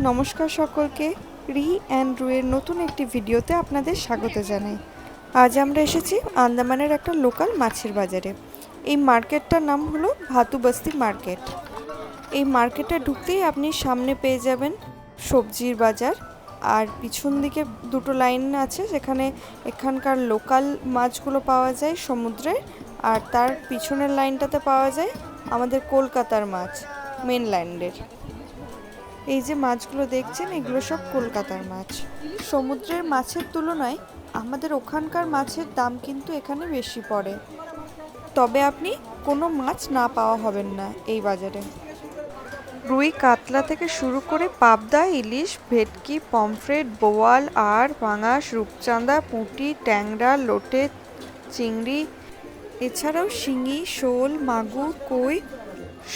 নমস্কার সকলকে। রি অ্যান্ড রুয়ের নতুন একটি ভিডিওতে আপনাদের স্বাগত জানাই। আজ আমরা এসেছি আন্দামানের একটা লোকাল মাছের বাজারে। এই মার্কেটটার নাম হলো ভাতুবস্তি মার্কেট। এই মার্কেটে ঢুকতেই আপনি সামনে পেয়ে যাবেন সবজির বাজার। আর পিছন দিকে দুটো লাইন আছে যেখানে এখানকার লোকাল মাছগুলো পাওয়া যায় সমুদ্রে আর তার পিছনের লাইনটাতে পাওয়া যায় আমাদের কলকাতার মাছ মেন মেনল্যান্ডের। এই যে মাছগুলো দেখছেন, এগুলো সব কলকাতার মাছ। সমুদ্রের মাছের তুলনায় আমাদের ওখানকার মাছের দাম কিন্তু এখানে বেশি পড়ে। তবে আপনি কোনো মাছ না পাওয়া হবেন না এই বাজারে। রুই কাতলা থেকে শুরু করে পাবদা, ইলিশ, ভেটকি, পমফ্রেট, বোয়াল আর পাঙাশ, রূপচাঁদা, পুঁটি, ট্যাংরা, লোটে, চিংড়ি, এছাড়াও শিঙি, শোল, মাগুর, কই,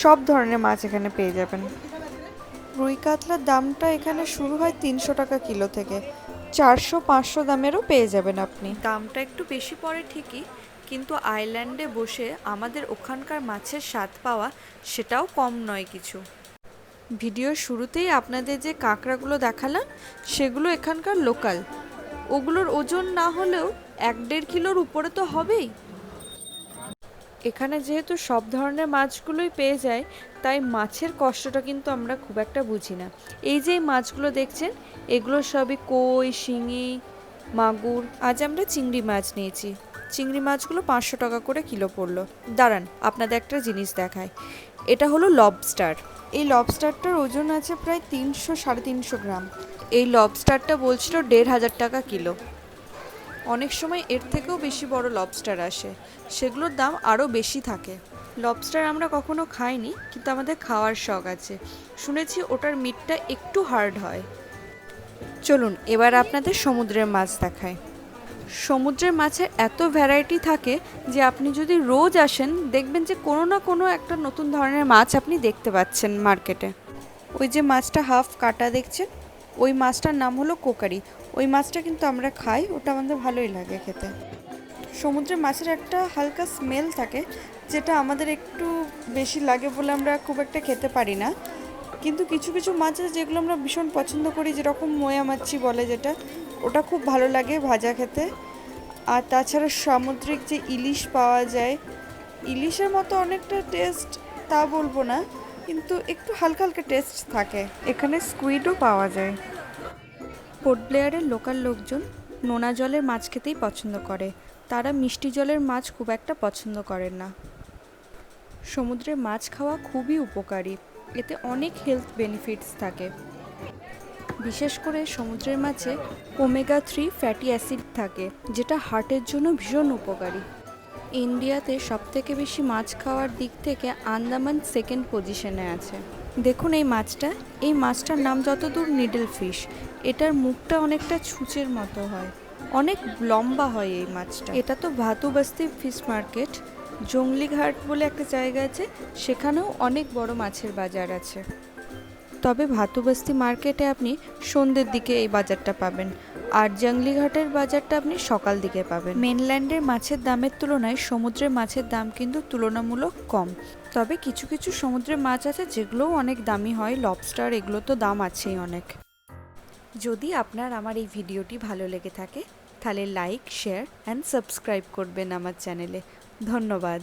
সব ধরনের মাছ এখানে পেয়ে যাবেন। রুই কাতলার দামটা এখানে শুরু হয় তিনশো টাকা কিলো থেকে। চারশো পাঁচশো দামেরও পেয়ে যাবেন আপনি। দামটা একটু বেশি পড়ে ঠিকই কিন্তু আইল্যান্ডে বসে আমাদের ওখানকার মাছের স্বাদ পাওয়া সেটাও কম নয় কিছু। ভিডিওর শুরুতেই আপনাদের যে কাঁকড়াগুলো দেখালাম সেগুলো এখানকার লোকাল। ওগুলোর ওজন না হলেও এক দেড় কিলোর উপরে তো হবেই। এখানে যেহেতু সব ধরনের মাছগুলোই পেয়ে যায়, তাই মাছের কষ্টটা কিন্তু আমরা খুব একটা বুঝি না। এই যে মাছগুলো দেখছেন, এগুলো সবই কই, শিঙি, মাগুর। আজ আমরা চিংড়ি মাছ নিয়েছি। চিংড়ি মাছগুলো পাঁচশো টাকা করে কিলো পড়ল। দাঁড়ান, আপনাদের একটা জিনিস দেখায় এটা হলো লবস্টার এই লবস্টারটার ওজন আছে প্রায় তিনশো সাড়ে তিনশো গ্রাম। এই লবস্টারটা বলছিল দেড় হাজার টাকা কিলো। অনেক সময় এর থেকেও বেশি বড় লবস্টার আসে। সেগুলোর দাম আরও বেশি থাকে। লবস্টার আমরা কখনো খাইনি, কিন্তু আমাদের খাওয়ার শখ আছে। শুনেছি ওটার মিটটা একটু হার্ড হয়। চলুন, এবার আপনাদের সমুদ্রের মাছ দেখায় সমুদ্রের মাছের এত ভ্যারাইটি থাকে যে আপনি যদি রোজ আসেন, দেখবেন যে কোনো না কোনো একটা নতুন ধরনের মাছ আপনি দেখতে পাচ্ছেন মার্কেটে ওই যে মাছটা হাফ কাটা দেখছেন, ওই মাছটার নাম হলো কোকারি। ওই মাছটা কিন্তু আমরা খাই, ওটা আমাদের ভালোই লাগে খেতে। সমুদ্রের মাছের একটা হালকা স্মেল থাকে, যেটা আমাদের একটু বেশি লাগে বলে আমরা খুব একটা খেতে পারি না। কিন্তু কিছু কিছু মাছ আছে যেগুলো আমরা ভীষণ পছন্দ করি, যেরকম ময়া মাছি বলে যেটা, ওটা খুব ভালো লাগে ভাজা খেতে। আর তাছাড়া সামুদ্রিক যে ইলিশ পাওয়া যায়, ইলিশের মতো অনেকটা টেস্ট তা বলব না, কিন্তু একটু হালকা হালকা টেস্ট থাকে। এখানে স্কুইডও পাওয়া যায়। পোর্ট ব্লেয়ারের লোকাল লোকজন নোনা জলের মাছ খেতেই পছন্দ করে। তারা মিষ্টি জলের মাছ খুব একটা পছন্দ করেন না। সমুদ্রে মাছ খাওয়া খুবই উপকারী। এতে অনেক হেলথ বেনিফিটস থাকে। বিশেষ করে সমুদ্রের মাছে ওমেগা থ্রি ফ্যাটি অ্যাসিড থাকে, যেটা হার্টের জন্য ভীষণ উপকারী। ইন্ডিয়াতে সবথেকে বেশি মাছ খাওয়ার দিক থেকে আন্দামান সেকেন্ড পজিশনে আছে। দেখুন এই মাছটা। এই মাছটার নাম যতদূর নিডল ফিশ এটার মুখটা অনেকটা ছুঁচের মতো হয়। অনেক লম্বা হয় এই মাছটা। এটা তো ভাতুবস্তি ফিশ মার্কেট জঙ্গলিঘাট বলে একটা জায়গা আছে, সেখানেও অনেক বড় মাছের বাজার আছে। তবে ভাতুবস্তি মার্কেটে আপনি সন্ধ্যের দিকে এই বাজারটা পাবেন, আর জঙ্গলিঘাটের বাজারটা আপনি সকাল দিকে পাবেন। মেনল্যান্ডের মাছের দামের তুলনায় সমুদ্রের মাছের দাম কিন্তু তুলনামূলক কম। তবে কিছু কিছু সমুদ্রে মাছ আছে যেগুলোও অনেক দামি হয়। লবস্টার এগুলো তো দাম আছেই অনেক। যদি আপনার আমার এই ভিডিওটি ভালো লেগে থাকে, তাহলে লাইক শেয়ার অ্যান্ড সাবস্ক্রাইব করবেন আমার চ্যানেলে। ধন্যবাদ।